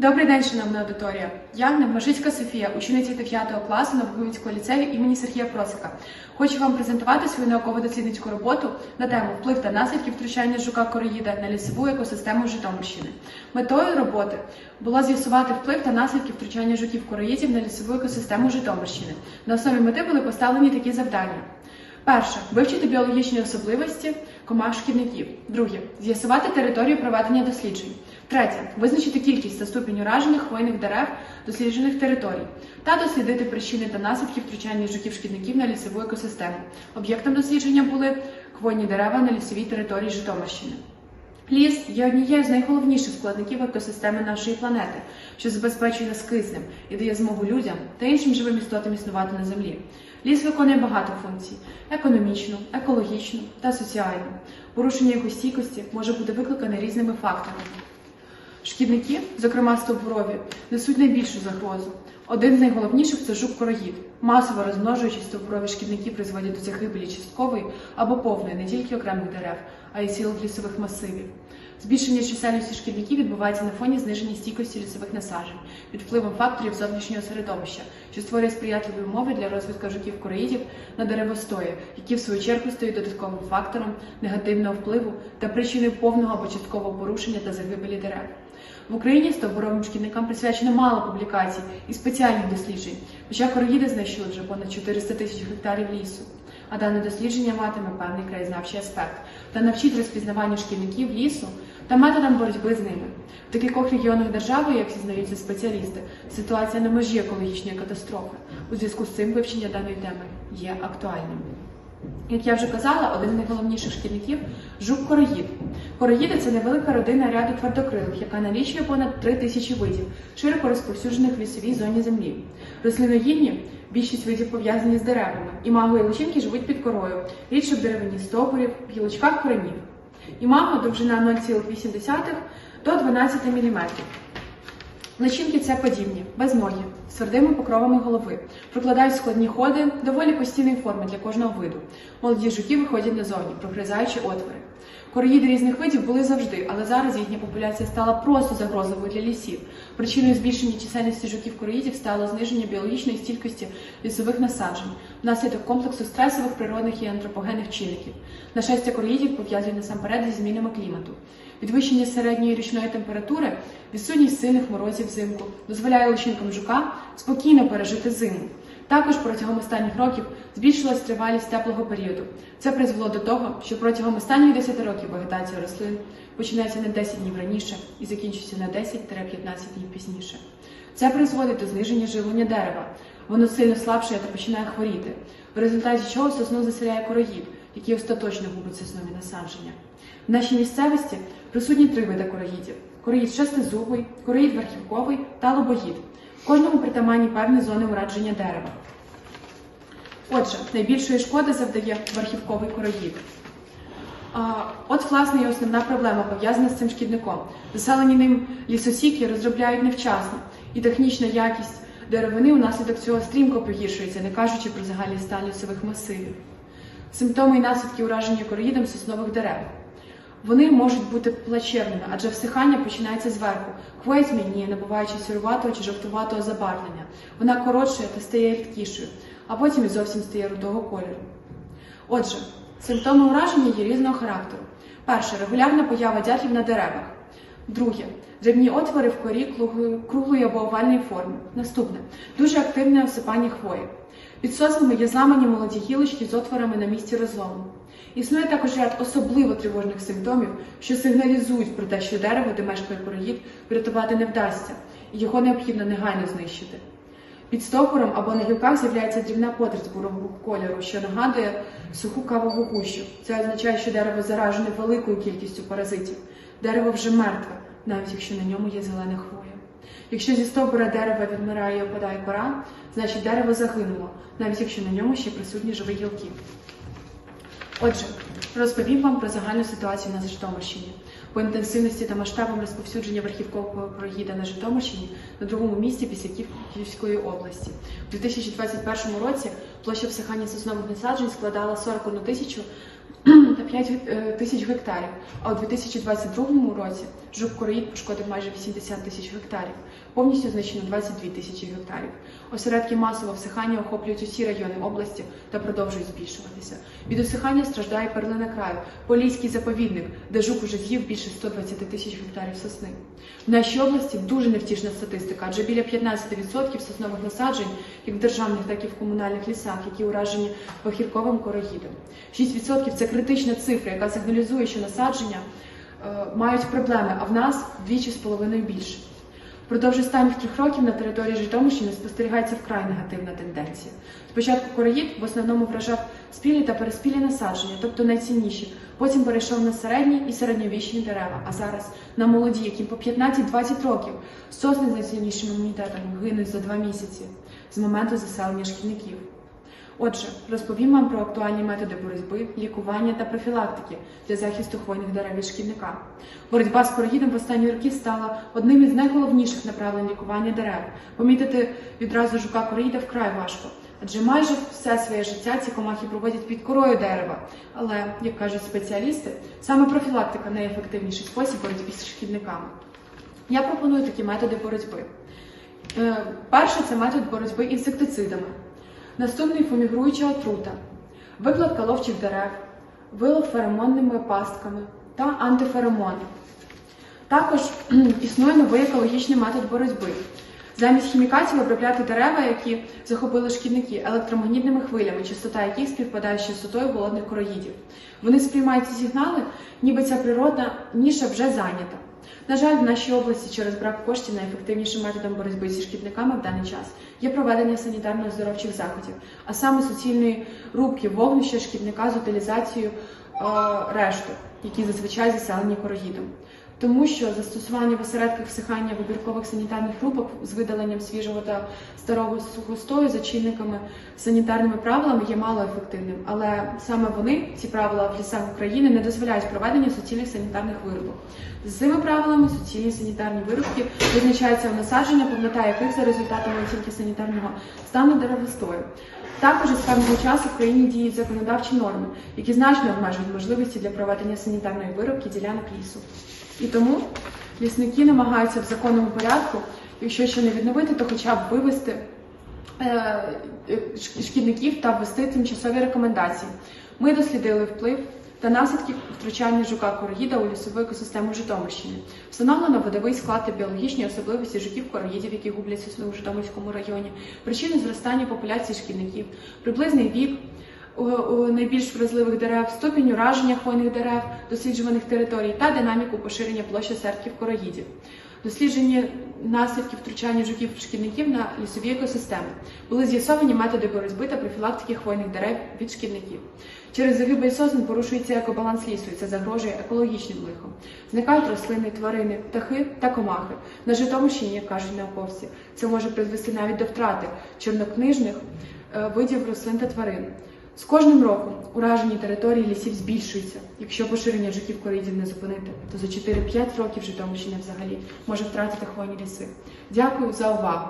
Добрий день, шановна аудиторія. Я Невмашицька Софія, учениця 9 класу Новогуцького ліцею імені Сергія Просика. Хочу вам презентувати свою науково-дослідницьку роботу на тему вплив та наслідки втручання жука короїда на лісову екосистему Житомирщини. Метою роботи було з'ясувати вплив та наслідки втручання жуків короїдів на лісову екосистему Житомирщини. На основі мети були поставлені такі завдання. Перше вивчити біологічні особливості комах шкідників. Друге з'ясувати територію проведення досліджень. Третє визначити кількість та ступінь уражених хвойних дерев досліджених територій та дослідити причини та наслідки втручання жуків-шкідників на лісову екосистему. Об'єктом дослідження були хвойні дерева на лісовій території Житомирщини. Ліс є однією з найголовніших складників екосистеми нашої планети, що забезпечує нас киснем і дає змогу людям та іншим живим істотам існувати на землі. Ліс виконує багато функцій: економічну, екологічну та соціальну. Порушення його стійкості може бути викликане різними факторами. Шкідники, зокрема стовбурові, несуть найбільшу загрозу. Один з найголовніших це жук короїд. Масово розмножуючись, стовбурові шкідники призводять до загибелі часткової або повної не тільки окремих дерев, а й цілих лісових масивів. Збільшення чисельності шкідників відбувається на фоні зниження стійкості лісових насаджень під впливом факторів зовнішнього середовища, що створює сприятливі умови для розвитку жуків короїдів на деревостої, які в свою чергу стають додатковим фактором негативного впливу та причиною повного або часткового порушення та загибелі дерев. В Україні стовбуровим шкідникам присвячено мало публікацій і спеціальних досліджень, хоча короїди знищили вже понад 400 тисяч гектарів лісу. А дане дослідження матиме певний краєзнавчий аспект та навчить розпізнаванню шкідників лісу та методам боротьби з ними. В декількох регіонах держави, як зізнаються спеціалісти, ситуація на межі екологічної катастрофи. У зв'язку з цим вивчення даної теми є актуальним. Як я вже казала, один з найголовніших шкідників жук короїд. Короїди це невелика родина ряду твердокрилих, яка налічує понад 3 тисячі видів, широко розповсюджених в лісовій зоні землі. Рослиноїдні більшість видів пов'язані з деревами. Імаго і личинки живуть під корою, рідше в деревині стовбурів, гілочках коренів. Імаго довжина 0,8 до 12 мм. Личинки це подібні, безногі, з твердими покровами голови, прокладають складні ходи доволі постійної форми для кожного виду. Молоді жуки виходять назовні, прогризаючи отвори. Короїди різних видів були завжди, але зараз їхня популяція стала просто загрозливою для лісів. Причиною збільшення чисельності жуків-короїдів стало зниження біологічної стійкості лісових насаджень внаслідок комплексу стресових природних і антропогенних чинників. Нашестя короїдів пов'язують насамперед зі змінами клімату. Підвищення середньої річної температури, відсутність сильних морозів взимку дозволяє личинкам жука спокійно пережити зиму. Також протягом останніх років збільшилась тривалість теплого періоду. Це призвело до того, що протягом останніх 10 років вегетація рослин починається на 10 днів раніше і закінчується на 10-15 днів пізніше. Це призводить до зниження живлення дерева. Воно сильно слабшає та починає хворіти, в результаті чого сосну заселяє короїд, який остаточно губить соснові насадження. В нашій місцевості присутні три види короїдів: короїд шестизубий, короїд верхівковий та лобоїд. Кожному притаманні певні зони урадження дерева. Отже, найбільшої шкоди завдає верхівковий короїд. От, власне, і основна проблема пов'язана з цим шкідником. Заселені ним лісосіки розробляють невчасно, і технічна якість деревини унаслідок цього стрімко погіршується, не кажучи про загальний стан лісових масивів. Симптоми і наслідки ураження короїдом соснових дерев. Вони можуть бути плачевними, адже всихання починається зверху. Хвоя змінює, набуваючи сіруватого чи жовтуватого забарвлення. Вона коротшає та стає рідкішою, а потім і зовсім стає рудого кольору. Отже, симптоми ураження є різного характеру. Перше регулярна поява дятлів на деревах. Друге дрібні отвори в корі круглої, або овальної форми. Наступне дуже активне осипання хвої. Під соснами є зламані молоді гілочки з отворами на місці розлому. Існує також ряд особливо тривожних симптомів, що сигналізують про те, що дерево, де мешкає короїд, врятувати не вдасться, і його необхідно негайно знищити. Під стопором або на гілках з'являється дрібна потріб бурого кольору, що нагадує суху кавову гущу. Це означає, що дерево заражене великою кількістю паразитів. Дерево вже мертве, навіть якщо на ньому є зелена хвоя. Якщо зі стовбура дерева відмирає і опадає кора, значить дерево загинуло, навіть якщо на ньому ще присутні живі гілки. Отже, розповім вам про загальну ситуацію на Житомирщині. По інтенсивності та масштабам розповсюдження верхівкового проїда на Житомирщині на другому місці після Київської області. У 2021 році площа всихання соснових насаджень складала 41 тисячу та 5 е, тисяч гектарів. А у 2022 році жук короїд пошкодив майже 80 тисяч гектарів. Повністю знищено 22 тисячі гектарів. Осередки масового всихання охоплюють усі райони області та продовжують збільшуватися. Від усихання страждає перлина краю, Поліський заповідник, де жук уже з'їв більше 120 тисяч гектарів сосни. В нашій області дуже невтішна статистика, адже біля 15% соснових насаджень, як в державних, так і в комунальних лісах, які уражені похірковим короїдом. 6% це критична цифра, яка сигналізує, що насадження мають проблеми, а в нас вдвічі з половиною більше. Впродовж останніх трьох років на території Житомирщини спостерігається вкрай негативна тенденція. Спочатку короїд в основному вражав спілі та переспілі насадження, тобто найцінніші. Потім перейшов на середні і середньовічні дерева, а зараз на молоді, яким по 15-20 років сосни з найсильнішим імунітетом гинуть за два місяці з моменту заселення шкільників. Отже, розповім вам про актуальні методи боротьби, лікування та профілактики для захисту хвойних дерев від шкідника. Боротьба з короїдом в останні роки стала одним із найголовніших направлень лікування дерев. Помітити відразу жука короїда вкрай важко, адже майже все своє життя ці комахи проводять під корою дерева. Але, як кажуть спеціалісти, саме профілактика найефективніший спосіб боротьби з шкідниками. Я пропоную такі методи боротьби. Е, Перше це метод боротьби інсектицидами. Наступний фумігруюча отрута, викладка ловчих дерев, вилов феромонними пастками та антиферомони. Також існує новий екологічний метод боротьби. Замість хімікатів обробляти дерева, які захопили шкідники, електромагнітними хвилями, частота яких співпадає з частотою голодних короїдів. Вони сприймають ці сигнали, ніби ця природна ніша вже зайнята. На жаль, в нашій області через брак коштів найефективнішим методом боротьби зі шкідниками в даний час є проведення санітарно-оздоровчих заходів, а саме суцільної рубки вогнища шкідника з утилізацією решту, які зазвичай заселені короїдом. Тому що застосування в осередках всихання вибіркових санітарних рубок з видаленням свіжого та старого сухостою за чинниками санітарними правилами є малоефективним. Але саме вони, ці правила в лісах України, не дозволяють проведення суцільних санітарних вирубок. З цими правилами суцільні санітарні вирубки визначаються в насадження, повнота яких за результатами оцінки санітарного стану деревостою. Також з певного часу в країні діють законодавчі норми, які значно обмежують можливості для проведення санітарної вирубки ділянок лісу. І тому лісники намагаються в законному порядку, якщо ще не відновити, то хоча б вивести е, шкідників та ввести тимчасові рекомендації. Ми дослідили вплив та наслідки втручання жука короїда у лісову екосистему Житомирщини. Встановлено видовий склад та біологічні особливості жуків короїдів, які губляться у Житомирському районі, причини зростання популяції шкідників, приблизний вік. У, у найбільш вразливих дерев, ступінь ураження хвойних дерев, досліджуваних територій та динаміку поширення площі серків короїдів. Досліджені наслідків втручання жуків-шкідників на лісові екосистеми. Були з'ясовані методи боротьби та профілактики хвойних дерев від шкідників. Через загибель сосен порушується екобаланс лісу, і це загрожує екологічним лихом. Зникають рослини, тварини, птахи та комахи. На Житомирщині, як кажуть науковці, це може призвести навіть до втрати чорнокнижних е, видів рослин та тварин. З кожним роком уражені території лісів збільшуються. Якщо поширення жуків коридів не зупинити, то за 4-5 років Житомирщина взагалі може втратити хвойні ліси. Дякую за увагу.